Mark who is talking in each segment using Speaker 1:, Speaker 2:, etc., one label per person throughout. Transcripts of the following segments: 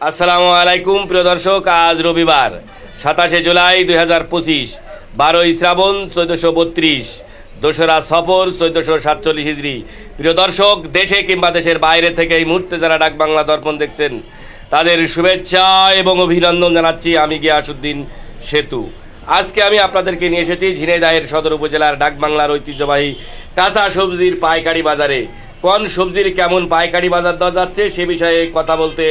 Speaker 1: আসসালামু আলাইকুম, প্রিয় দর্শক, আজ রবিবার, সাতাশে জুলাই দুই হাজার পঁচিশ, বারোই শ্রাবণ চোদ্দোশো বত্রিশ, দোসরা সফর চোদ্দোশো সাতচল্লিশ হিজড়ি। প্রিয় দর্শক, দেশে কিংবা দেশের বাইরে থেকে এই মুহূর্তে যারা ডাক বাংলা দর্পণ দেখছেন, তাদের শুভেচ্ছা এবং অভিনন্দন জানাচ্ছি আমি গিয়াসুদ্দিন সেতু। আজকে আমি আপনাদেরকে নিয়ে এসেছি ঝিনাইদহের সদর উপজেলার ডাকবাংলার ঐতিহ্যবাহী কাঁচা সবজির পাইকারি বাজারে। কোন সবজির কেমন পাইকারি বাজার দর যাচ্ছে সে বিষয়ে কথা বলতে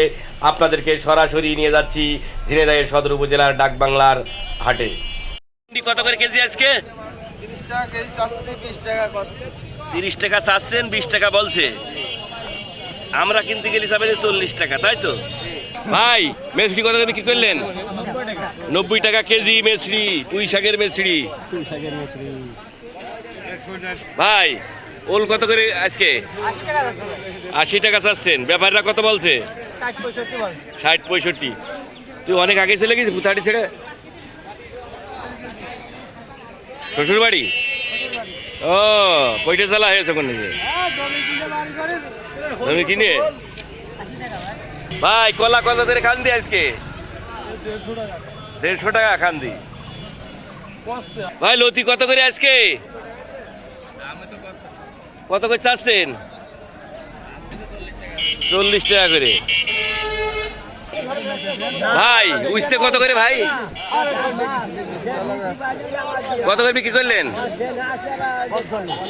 Speaker 1: আপনাদেরকে সরাসরি নিয়ে যাচ্ছি ঝিনাইদহের সদর উপজেলার ডাকবাংলার হাটে। কত করে কেজি আজকে?
Speaker 2: তিরিশ টাকা কেজি চাচ্ছে বিশ টাকা করছে।
Speaker 1: তিরিশ টাকা চাচ্ছেন বিশ টাকা বলছে। আমরা কিনতে গেলে যাবে চল্লিশ টাকা তাই তো? ভাই মেসড়ি কত করে বিক্রি করলেন? নব্বই টাকা কেজি মেসড়ি পুঁই শাকের মেসড়ি ভাই ওল কত করে আজকে? আশি টাকা চাচ্ছেন। ব্যাপারটা কত বলছে?
Speaker 2: ষাট পঁয়ষট্টি।
Speaker 1: তুই অনেক আগে চলে গেছিস ভুতাড়ি ছেড়ে? শ্বশুর বাড়ি ও কইটা চালা হয়েছে কোন তুমি কিনে? ভাই, কলা কত করে খান দি আজকে? দেড়শো টাকা খান দি। ভাই, লতি কত করে আজকে? কত করে চাচ্ছেন? চল্লিশ টাকা করে। ভাই, উইস্তে কত করে ভাই? কত করে বিক্রি করলেন?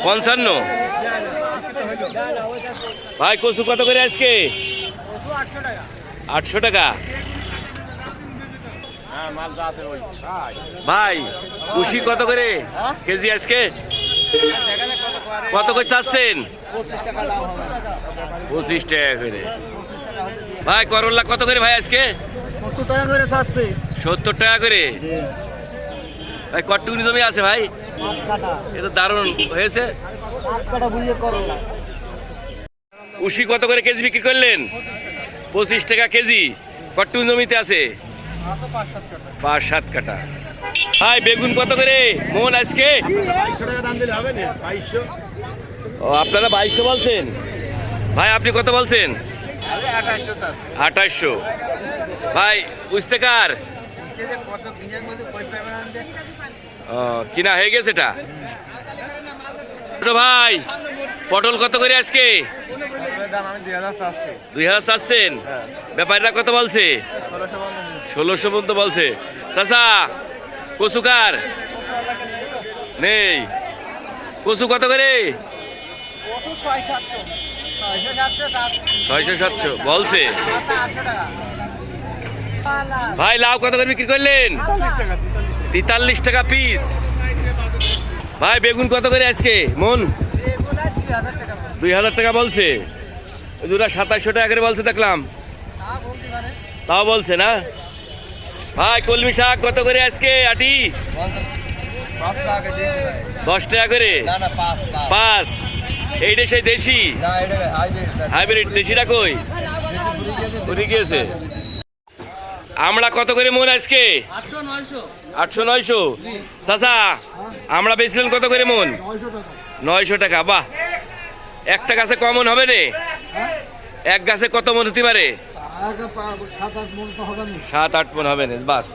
Speaker 1: পঞ্চান্ন। ভাই, কচু কত করে আজকে? আটশো টাকা। ভাই উশি কত করে কেজি আজকে? কত করে চাচ্ছেন? পঁচিশ টাকা করে। ভাই করল্লা কত করে ভাই আজকে?
Speaker 2: সত্তর টাকা করে চাচ্ছে।
Speaker 1: সত্তর টাকা করে? ভাই কটুকুনি জমি আছে ভাই? এ তো দারুণ। হয়েছে? উশি কত করে কেজি বিক্রি করলেন? পঁচিশ টাকা কেজি। কটুকুনি জমিতে আছে? পাঁচ সাত কাটা ভাই বেগুন কত করে? মন আজকে? ও আপনারা বাইশশো বলছেন? ভাই আপনি কত বলছেন?
Speaker 2: আঠাশশো
Speaker 1: ভাই বুঝতে ও, কিনা হয়ে গেছে এটা? ভাই পটল কত করে আজকে?
Speaker 2: দুই হাজার
Speaker 1: চাচ্ছেন? ব্যাপারটা কত বলছে?
Speaker 2: ষোলোশো
Speaker 1: পর্যন্ত বলছে। চাচা কচু কার? নেই। কচু কত করে?
Speaker 2: ছয়শো সাতশো।
Speaker 1: বলছে। ভাই, লাউ কত করে বিক্রি করলেন? তেতাল্লিশ টাকা পিস। ভাই, বেগুন কত করে আজকে? মন? দুই হাজার টাকা বলছে। দুটা সাতাশশো টাকা করে বলছে, দেখলাম। তাও বলছে না? ভাই, কলমি শাক কত করে আজকে, আটি? দশ টাকা করে?
Speaker 2: পাঁচ।
Speaker 1: এইটা সেই দেশি?
Speaker 2: হাইব্রিড
Speaker 1: দেশিটা কই? উঠে গিয়েছে আমরা কত করে মন আজকে? আটশো নয়শো। চাচা আমরা বেচলেন কত করে মন নয়শো টাকা, বাহ। একটা গাছে কমন হবে রে এক গাছে কত মন হতে পারে
Speaker 2: সাত আট মন হবে না।
Speaker 1: সাত আট মন হবে না বাস।